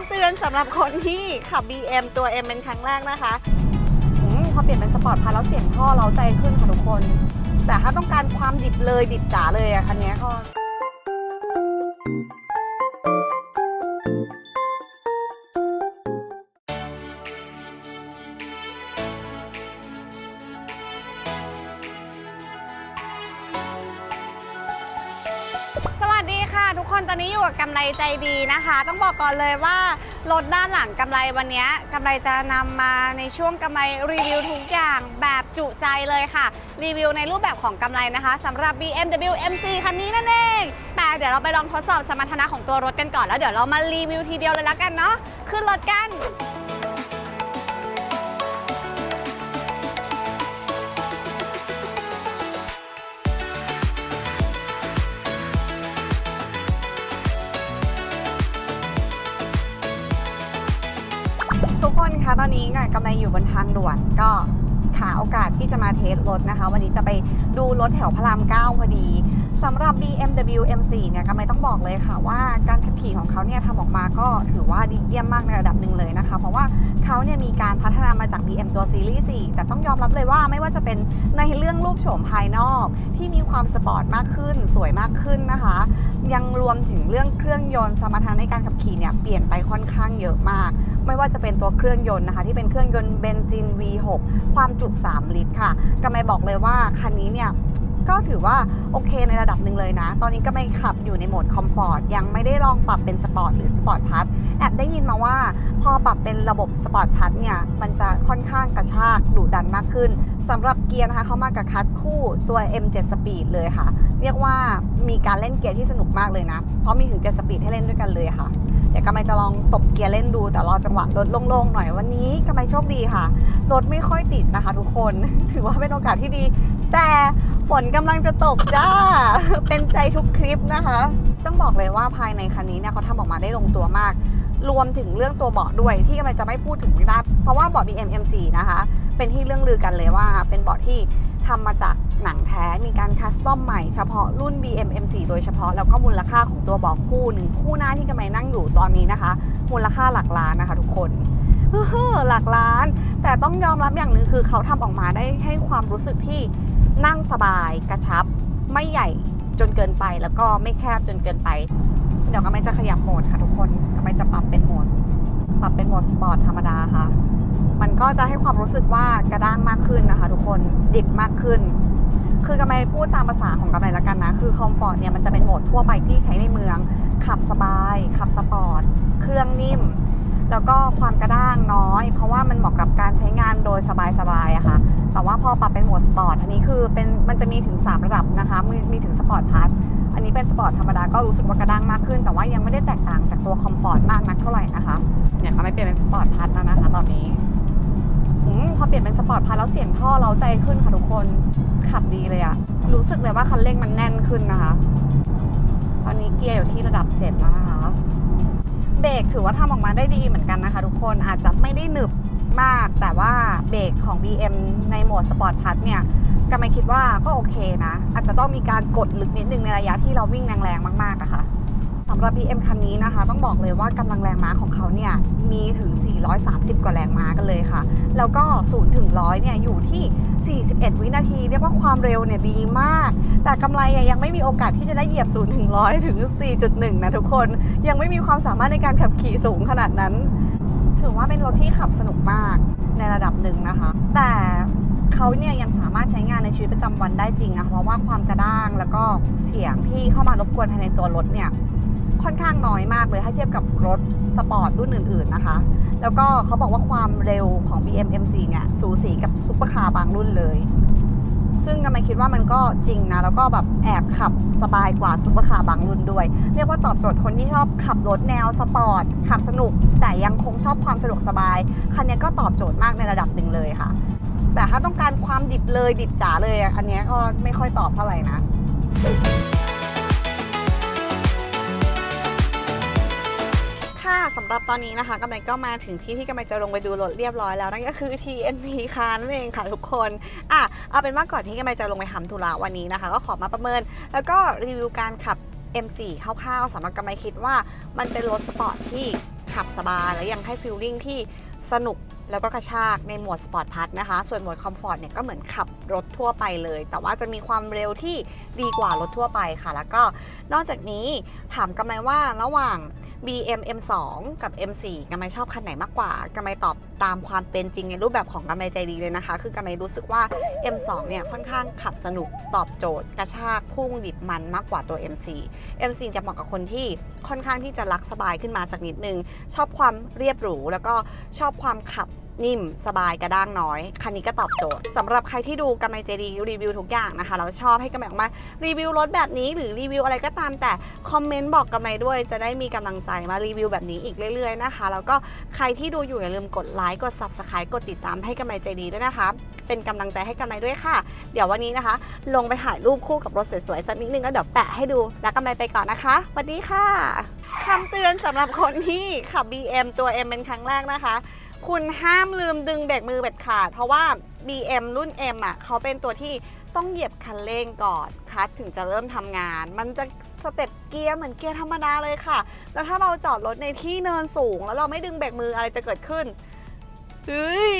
ำเตือนสำหรับคนที่ขับ BM ตัว M เป็นครั้งแรกนะคะอมพอเปลี่ยนเป็นสปอร์ตพาแล้วเสียงท่อเราใจขึ้นค่ะทุกคน แต่ถ้าต้องการความดิบเลยดิบจ๋าเลยอะคันนี้ยก็ สวัสดีค่ะ ทุกคนตอนนี้อยู่กับกำไรใจดีนะคะ ต้องบอกก่อนเลยว่ารถด้านหลังกำไรวันนี้กำไรจะนำมาในช่วงกำไรรีวิวทุกอย่างแบบจุใจเลยค่ะ รีวิวในรูปแบบของกำไรนะคะสำหรับ BMW MC คันนี้นั่นเองแต่เดี๋ยวเราไปลองทดสอบสมรรถนะของตัวรถกันก่อนแล้วเดี๋ยวเรามารีวิวทีเดียวเลยละกันเนาะขึ้นรถกัน ทุกคนคะตอนนี้ก่กำลังอยู่บนทางด่วนก็ขาโอกาสที่จะมาเทสรถนะคะ วันนี้จะไปดูรถแถวพระรามเก้าพอดี สำหรับ BMW M4 เนี่ยกำลังต้องบอกเลยค่ะว่าการขับขี่ของเขาเนี่ยทำออกมาก็ถือว่าดีเยี่ยมมากในระดับหนึ่งเลยนะคะ เพราะว่าเขาเนี่ยมีการพัฒนามาจาก BM ตัวซีรีส์4แต่ต้องยอมรับเลยว่าไม่ว่าจะเป็นในเรื่องรูปโฉมภายนอก ที่มีความสปอร์ตมากขึ้น สวยมากขึ้นนะคะ ยังรวมถึงเรื่องเครื่องยนต์สมรรถนะในการขับขี่เนี่ยเปลี่ยนไปค่อนข้างเยอะมาก ไม่ว่าจะเป็นตัวเครื่องยนต์นะคะ ที่เป็นเครื่องยนต์เบนซิน V6 ความจุ 3 ลิตรค่ะกำไมบอกเลยว่าคันนี้เนี่ย ก็ถือว่าโอเคในระดับหนึ่งเลยนะ ตอนนี้ก็ไม่ขับอยู่ในโหมดคอมฟอร์ตยังไม่ได้ลองปรับเป็นสปอร์ตหรือสปอร์ตพัทแอบได้ยินมาว่า พอปรับเป็นระบบสปอร์ตพัทเนี่ย มันจะค่อนข้างกระชากดุดันมากขึ้นสำหรับเกียร์นะคะเขามากับคัสคู่ตัว M7 Speed เลยค่ะ เรียกว่ามีการเล่นเกียร์ที่สนุกมากเลยนะ เพราะมีถึง7สปีดให้เล่นด้วยกันเลยค่ะ ดี๋ยวกำไมจะลองตบเกียร์เล่นดู แต่รอจังหวะรถโล่งๆหน่อยวันนี้กำไมโชคดีค่ะ รถไม่ค่อยติดนะคะ ทุกคน ถือว่าเป็นโอกาสที่ดี แต่ฝนกำลังจะตกจ้า เป็นใจทุกคลิปนะคะ ต้องบอกเลยว่าภายในคันนี้เนี่ยเขาทำออกมาได้ลงตัวมาก รวมถึงเรื่องตัวเบาะด้วยที่กำลังจะไม่พูดถึงไม่ได้เพราะว่าเบาะ BMMG นะคะ เป็นที่เรื่องลือกันเลยว่าเป็นเบาะที่ ทำมาจากหนังแท้มีการคัสตอมใหม่เฉพาะรุ่น BMMC โดยเฉพาะแล้วก็มูลค่าของตัวเบาะคู่หนึ่งคู่หน้าที่กำลังนั่งอยู่ตอนนี้นะคะ มูลค่าหลักล้านนะคะ ทุกคนหลักล้าน แต่ต้องยอมรับอย่างหนึ่งคือเขาทำออกมาได้ให้ความรู้สึกที่นั่งสบายกระชับ ไม่ใหญ่จนเกินไปแล้วก็ไม่แคบจนเกินไป เดี๋ยวกำลังจะขยับโหมดค่ะทุกคนกำลังจะปรับเป็นโหมด ปรับเป็นโหมดสปอร์ตธรรมดาค่ะ มันก็จะให้ความรู้สึกว่ากระด้างมากขึ้นนะคะ ทุกคนดิบมากขึ้น คือกำไมพูดตามภาษาของกำไรละกันนะ คือคอมฟอร์ตเนี่ยมันจะเป็นโหมดทั่วไปที่ใช้ในเมือง ขับสบาย ขับสปอร์ต เครื่องนิ่ม แล้วก็ความกระด้างน้อย เพราะว่ามันเหมาะกับการใช้งานโดยสบายๆอะค่ะแต่ว่าพอปรับเป็นโหมดสปอร์ตอันนี้คือเป็นมันจะมีถึง 3 ระดับนะคะมีมีถึงสปอร์ตพาร์ทอันนี้เป็นสปอร์ตธรรมดาก็รู้สึกว่ากระด้างมากขึ้น แต่ว่ายังไม่ได้แตกต่างจากตัวคอมฟอร์ตมากนักเท่าไหร่นะคะเนี่ยเขาไม่เปลี่ยนเป็นสปอร์ตพาร์ทแล้วนะคะตอนนี้ อมพอเปลี่ยนเป็นสปอร์ตพาร์ทแล้วเสียงท่อเราใจขึ้นค่ะทุกคนขับดีเลยอะรู้สึกเลยว่าคันเร่งมันแน่นขึ้นนะคะ ตอนนี้เกียร์อยู่ที่ระดับ7แล้วนะคะเบรกถือว่าทำออกมาได้ดีเหมือนกันนะคะ ทุกคนอาจจะไม่ได้หนึบมากแต่ว่าเบรกของ BM ในโหมดสปอร์ตพัทเนี่ยก็ไม่คิดว่าก็โอเคนะ อาจจะต้องมีการกดลึกนิดนึงในระยะที่เราวิ่งแรงๆมากๆอะค่ะ สำหรับ BM คันนี้นะคะ ต้องบอกเลยว่ากำลังแรงม้าของเขาเนี่ยมีถึง 430 กว่าแรงม้ากันเลยค่ะ แล้วก็0ถึง100เนี่ยอยู่ที่ 41 วินาที เรียกว่าความเร็วเนี่ยดีมาก แต่กำไรยังไม่มีโอกาสที่จะได้เหยียบ0ถึง100 ถึง 4.1 นะทุกคน ยังไม่มีความสามารถในการขับขี่สูงขนาดนั้น ถือว่าเป็นรถที่ขับสนุกมากในระดับหนึ่งนะคะ แต่เขาเนี่ยยังสามารถใช้งานในชีวิตประจำวันได้จริงนะเพราะว่าความกระด้างแล้วก็เสียงที่เข้ามารบกวนภายในตัวรถเนี่ย ค่อนข้างน้อยมากเลยถ้าเทียบกับรถสปอร์ตรุ่นอื่น ๆนะคะ แล้วก็เขาบอกว่าความเร็วของ BM M4 เนี่ยสูสีกับซุปเปอร์คาร์บางรุ่นเลย ซึ่งกำลังคิดว่ามันก็จริงนะ แล้วก็แบบแอบขับสบายกว่าซุปเปอร์คาร์บางรุ่นด้วย เรียกว่าตอบโจทย์คนที่ชอบขับรถแนวสปอร์ตขับสนุก แต่ยังคงชอบความสะดวกสบาย คันนี้ก็ตอบโจทย์มากในระดับหนึ่งเลยค่ะ แต่ถ้าต้องการความดิบเลยดิบจ๋าเลยอันนี้ก็ไม่ค่อยตอบเท่าไหร่นะำหรับตอนนี้นะคะกำลังก็มาถึงที่ที่กำลังจะลงไปดูรถเรียบร้อยแล้วนั่นก็คือ TNP คานั่นเองค่ะทุกคนอะเอาเป็นว่าก่อนที่กำลังจะลงไปทำธุระวันนี้นะคะ ก็ขอมาประเมิน แล้วก็รีวิวการขับ M4 คร่าวๆสำหรับกำลังคิดว่ามันเป็นรถสปอร์ตที่ขับสบายและยังให้ฟีลลิ่งที่สนุกแล้วก็กระชากในโหมดสปอร์ตพัทนะคะ ส่วนโหมดคอมฟอร์ตเนี่ยก็เหมือนขับรถทั่วไปเลย แต่ว่าจะมีความเร็วที่ดีกว่ารถทั่วไปค่ะ แล้วก็นอกจากนี้ถามกำไมว่าระหว่าง BM M2 กับ M4 กำไมชอบคันไหนมากกว่ากำไมตอบตามความเป็นจริงในรูปแบบของกำไมใจดีเลยนะคะ คือกำไมรู้สึกว่า M2 เนี่ยค่อนข้างขับสนุกตอบโจทย์ กระชากพุ่งดิบมันมากกว่าตัว M4 M4 จะเหมาะกับคนที่ค่อนข้างที่จะรักสบายขึ้นมาสักนิดนึง ชอบความเรียบหรู แล้วก็ชอบความขับ นิ่มสบายกระด้างน้อย คันนี้ก็ตอบโจทย์สำหรับใครที่ดูกำไมเจดีรีวิวทุกอย่างนะคะ เราชอบให้กำไมออกมารีวิวรถแบบนี้หรือรีวิวอะไรก็ตามแต่คอมเมนต์บอกกำไมด้วยจะได้มีกำลังใจมารีวิวแบบนี้อีกเรื่อยๆนะคะ แล้วก็ใครที่ดูอยู่อย่าลืมกดไลค์กด subscribe กดติดตามให้กำไมใจดีด้วยนะคะ เป็นกำลังใจให้กำไมด้วยค่ะ เดี๋ยววันนี้นะคะ ลงไปถ่ายรูปคู่กับรถสวยๆสักนิดนึงแล้วเดี๋ยวแปะให้ดูแล้วกำไมไปก่อนนะคะสวัสดีค่ะคำเตือนสำหรับคนที่ขับ BM ตัว M เป็นครั้งแรกนะคะ คุณห้ามลืมดึงเบรกมือเบ็ดขาด เพราะว่า BM รุ่น M อะเขาเป็นตัวที่ต้องเหยียบคันเร่งก่อนคลัตช์ถึงจะเริ่มทำงาน มันจะสเต็ปเกียร์เหมือนเกียร์ธรรมดาเลยค่ะ แล้วถ้าเราจอดรถในที่เนินสูง แล้วเราไม่ดึงเบรกมืออะไรจะเกิดขึ้นเฮ้ย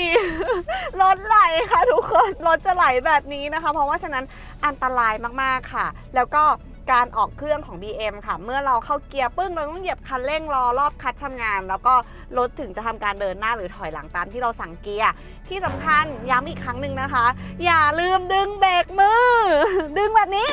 รถไหลค่ะทุกคนรถจะไหลแบบนี้นะคะ เพราะว่าฉะนั้นอันตรายมากๆค่ะ แล้วก็ การออกเครื่องของ BM ค่ะ เมื่อเราเข้าเกียร์ปึ้งเราต้องเหยียบคันเร่งรอรอบคัดทำงาน แล้วก็รถถึงจะทำการเดินหน้าหรือถอยหลังตามที่เราสั่งเกียร์ที่สำคัญย้ำอีกครั้งหนึ่งนะคะ อย่าลืมดึงเบรกมือ ดึงแบบนี้